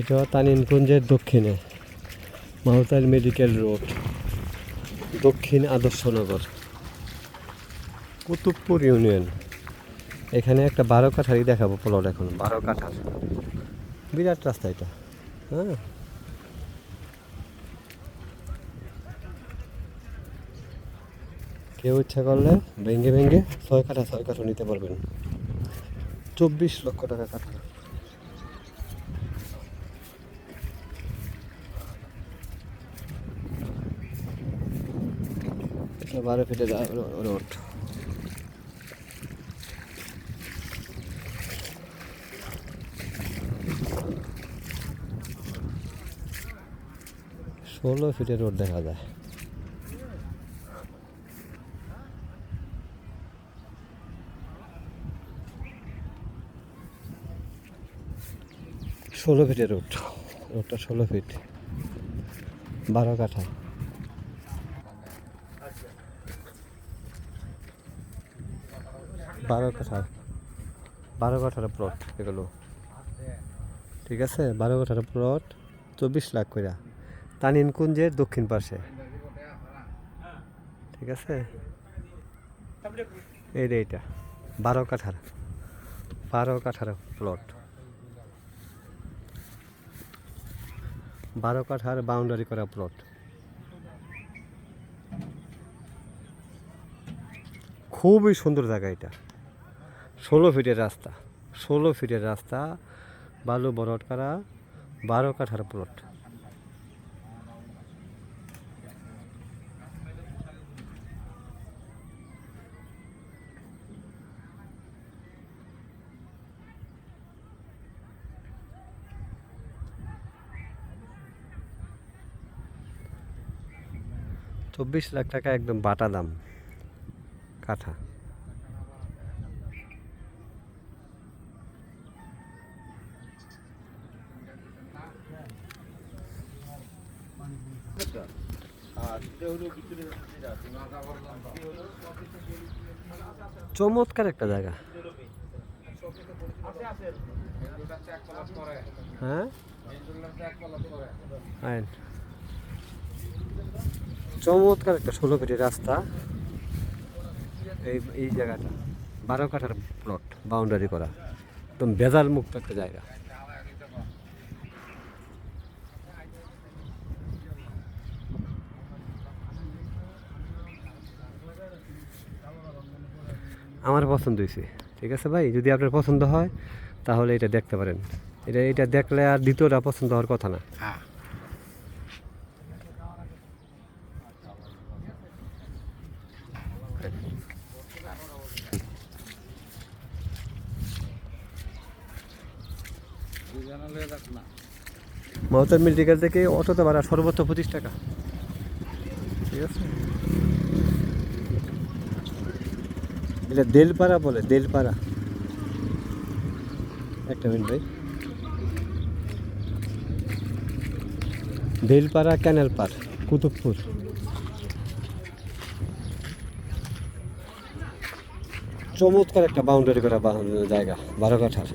এটা তানিনকুঞ্জের দক্ষিণে মাহুতাল medical road, দক্ষিণ আদর্শনগর কুতুবপুর ইউনিয়ন। এখানে একটা বারো কাঠারই দেখাবো প্লট এখন। বারো কাঠার বিরাট রাস্তা এটা। হ্যাঁ। কেউ ইচ্ছা করলে ভেঙ্গে ভেঙ্গে ছয় কাঠা ছয় কাঠা নিতে পারবেন। চব্বিশ লক্ষ টাকা কাঠা। বারো ফিটে রোড ষোলো ফিটের রোড দেখা যায়। ষোলো ফিটের রোড, রোডটা ষোলো ফিট। বারো কাঠা। বারো কাঠা বারো কাঠার প্লট এগুলো। ঠিক আছে? বারো কাঠার প্লট, চব্বিশ লাখ কইরা। তানিনকুঞ্জের দক্ষিণ পাশে। ঠিক আছে? এই রে এইটা, বারো কাঠার বারো কাঠার প্লট। বারো কাঠার বাউন্ডারি করা প্লট। খুবই সুন্দর জায়গা এটা। ষোলো ফিটের রাস্তা, ষোলো ফিটের রাস্তা, বালু বরট করা, বারো কাঠার প্লট চব্বিশ লাখ টাকা একদম বাটা দাম, কাঠা। চমৎকার একটা জায়গা। হ্যাঁ? চমৎকার একটা ষোলো ফিটের রাস্তা। এই এই জায়গাটা। বারো কাঠার প্লট বাউন্ডারি করা। একদম বেজাল মুক্ত একটা জায়গা। আমার পছন্দ হয়েছে। ঠিক আছে ভাই? যদি আপনার পছন্দ হয় তাহলে এটা দেখতে পারেন। এটা এটা দেখলে আর দ্বিতীয়টা পছন্দ হওয়ার কথা না। হ্যাঁ। মমতার মেডিকেল থেকে অটোতে ভাড়া সর্বোচ্চ পঁচিশ টাকা। ঠিক আছে? এটা দেলপাড়া বলে, দেলপাড়া। একটা মিনিট ভাই। বেলপাড়া ক্যানেল পার, কুতুবপুর। চমৎকার একটা বাউন্ডারি করা জায়গা বারো কাঠার